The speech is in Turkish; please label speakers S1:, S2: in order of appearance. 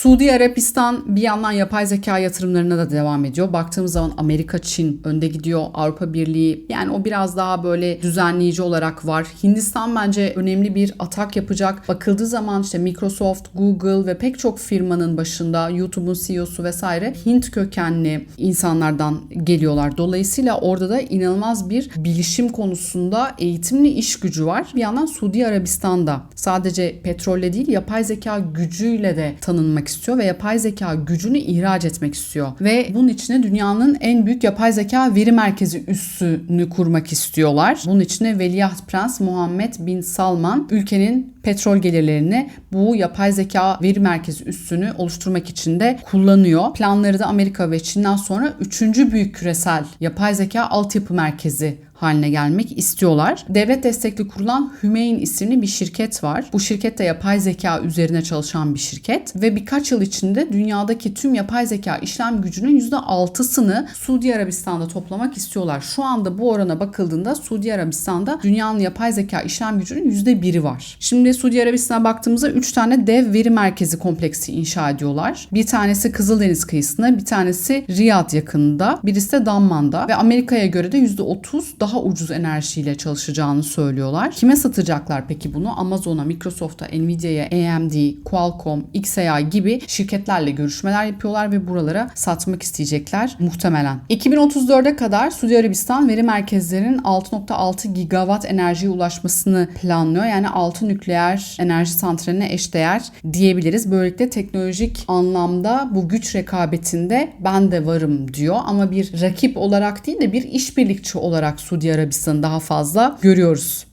S1: Suudi Arabistan bir yandan yapay zeka yatırımlarına da devam ediyor. Baktığımız zaman Amerika, Çin önde gidiyor. Avrupa Birliği yani o biraz daha böyle düzenleyici olarak var. Hindistan bence önemli bir atak yapacak. Bakıldığı zaman işte Microsoft, Google ve pek çok firmanın başında YouTube'un CEO'su vesaire Hint kökenli insanlardan geliyorlar. Dolayısıyla orada da inanılmaz bir bilişim konusunda eğitimli iş gücü var. Bir yandan Suudi Arabistan'da sadece petrolle değil yapay zeka gücüyle de tanınmak istiyor ve yapay zeka gücünü ihraç etmek istiyor. Ve bunun içine dünyanın en büyük yapay zeka veri merkezi üssünü kurmak istiyorlar. Bunun içine Veliaht Prens Muhammed Bin Salman ülkenin petrol gelirlerini bu yapay zeka veri merkezi üssünü oluşturmak için de kullanıyor. Planları da Amerika ve Çin'den sonra üçüncü büyük küresel yapay zeka altyapı merkezi haline gelmek istiyorlar. Devlet destekli kurulan Hümeyn isimli bir şirket var. Bu şirket de yapay zeka üzerine çalışan bir şirket ve birkaç yıl içinde dünyadaki tüm yapay zeka işlem gücünün %6'sını Suudi Arabistan'da toplamak istiyorlar. Şu anda bu orana bakıldığında Suudi Arabistan'da dünyanın yapay zeka işlem gücünün %1'i var. Şimdi Suudi Arabistan'a baktığımızda 3 tane dev veri merkezi kompleksi inşa ediyorlar. Bir tanesi Kızıldeniz kıyısında, bir tanesi Riyad yakınında, birisi de Damman'da ve Amerika'ya göre de %30 daha daha ucuz enerjiyle çalışacağını söylüyorlar. Kime satacaklar peki bunu? Amazon'a, Microsoft'a, Nvidia'ya, AMD, Qualcomm, XAI gibi şirketlerle görüşmeler yapıyorlar ve buralara satmak isteyecekler muhtemelen. 2034'e kadar Suudi Arabistan veri merkezlerinin 6.6 gigawatt enerjiye ulaşmasını planlıyor. Yani 6 nükleer enerji santraline eşdeğer diyebiliriz. Böylelikle teknolojik anlamda bu güç rekabetinde ben de varım diyor ama bir rakip olarak değil de bir işbirlikçi olarak Suudi Arabistan'ı daha fazla görüyoruz.